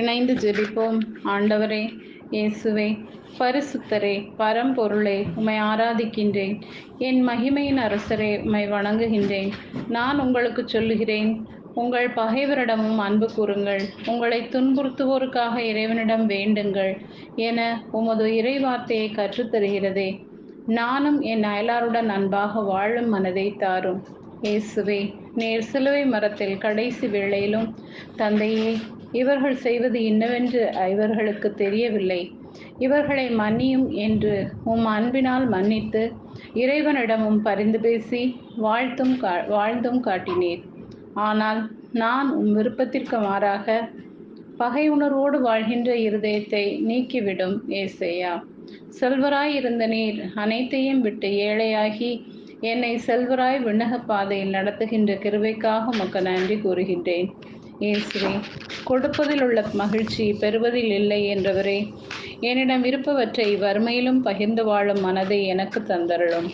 இணைந்து ஜெபிப்போம். ஆண்டவரே இயேசுவே பரிசுத்தரே பரம்பொருளே உம்மை ஆராதிக்கின்றேன். என் மகிமையின் அரசரே உம்மை வணங்குகின்றேன். நான் உங்களுக்கு சொல்லுகிறேன் உங்கள் பகைவரிடமும் அன்பு கூறுங்கள். உங்களை துன்புறுத்துவோருக்காக இறைவனிடம் வேண்டுங்கள் என உமது இறைவார்த்தையை கற்றுத்தருகிறதே. நானும் என் அயலாருடன் அன்பாக வாழும் மனதை தாரும். இயேசுவே நேர் சிலுவை மரத்தில் கடைசி வேளையிலும் தந்தையே இவர்கள் செய்வது என்னவென்று இவர்களுக்கு தெரியவில்லை. இவர்களை மன்னியும் என்று உம் அன்பினால் மன்னித்து இறைவனிடமும் பரிந்து பேசி வாழ்த்தும் கா வாழ்ந்தும் காட்டினீர். ஆனால் நான் உம் விருப்பத்திற்கு மாறாக பகை உணர்வோடு வாழ்கின்ற இருதயத்தை நீக்கிவிடும் ஏசையா. செல்வராய் இருந்த நீர் அனைத்தையும் விட்டு ஏழையாகி என்னை செல்வராய் விண்ணக பாதையில் நடத்துகின்ற கிருவைக்காக உமக்கு நன்றி கூறுகின்றேன். இயேசுவே கொடுப்பதில் உள்ள மகிழ்ச்சி பெறுவதில் இல்லை என்றவரே என்னிடம் இருப்பவற்றை வறுமையிலும் பகிர்ந்து வாழும் மனதை எனக்கு தந்தருளும்.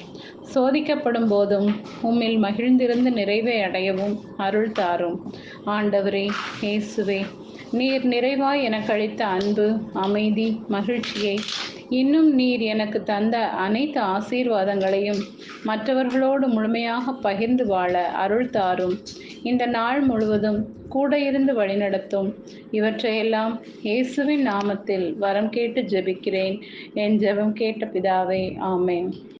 சோதிக்கப்படும் போதும் உம்மில் மகிழ்ந்திருந்து நிறைவை அடையவும் அருள் தாரும். ஆண்டவரே இயேசுவே நீர் நிறைவாய் எனக்கு அளித்த அன்பு அமைதி மகிழ்ச்சியை இன்னும் நீர் எனக்கு தந்த அனைத்து ஆசீர்வாதங்களையும் மற்றவர்களோடு முழுமையாக பகிர்ந்து வாழ அருள் தாரும். இந்த நாள் முழுவதும் கூட இருந்து வழிநடத்தும் இவற்றையெல்லாம் இயேசுவின் நாமத்தில் வரம் கேட்டு ஜெபிக்கிறேன். என் ஜெபம் கேட்ட பிதாவே ஆமேன்.